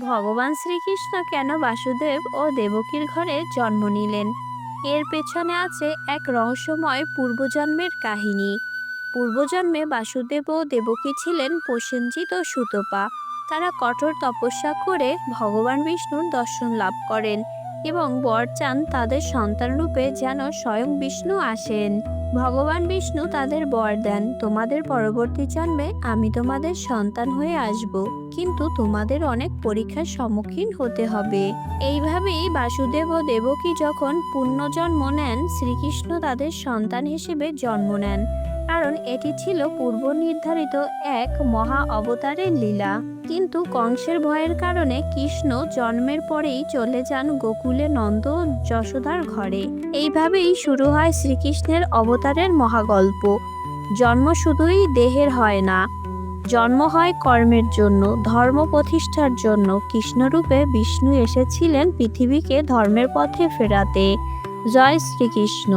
ভগবান শ্রীকৃষ্ণ কেন বাসুদেব ও দেবকীর ঘরে জন্ম নিলেন? এর পেছনে আছে এক রহস্যময় পূর্বজন্মের কাহিনী। পূর্বজন্মে বাসুদেব ও দেবকী ছিলেন প্রসেনজিৎ ও সুতপা। তারা কঠোর তপস্যা করে ভগবান বিষ্ণুর দর্শন লাভ করেন। এবং বর চান তাদের সন্তান রূপে যেন স্বয়ং বিষ্ণু আসেন। ভগবান বিষ্ণু তাদের বর দেন, তোমাদের পরবর্তী জন্মে আমি তোমাদের সন্তান হয়ে আসব, কিন্তু তোমাদের অনেক পরীক্ষার সম্মুখীন হতে হবে। এইভাবেই বাসুদেব ও দেবকী যখন পুণ্যজন্ম নেন, শ্রীকৃষ্ণ তাদের সন্তান হিসেবে জন্ম নেন। কারণ এটি ছিল পূর্ব নির্ধারিত এক মহা অবতারের লীলা। কিন্তু কংসের ভয়ের কারণে কৃষ্ণ জন্মের পরেই চলে যান গোকুলে নন্দ যশোদার ঘরে। এইভাবেই শুরু হয় শ্রীকৃষ্ণের অবতারের মহাগল্প। জন্ম শুধুই দেহের হয় না। জন্ম হয় কর্মের জন্য, ধর্ম প্রতিষ্ঠার জন্য। কৃষ্ণরূপে বিষ্ণু এসেছিলেন পৃথিবীকে ধর্মের পথে ফেরাতে। জয় শ্রীকৃষ্ণ।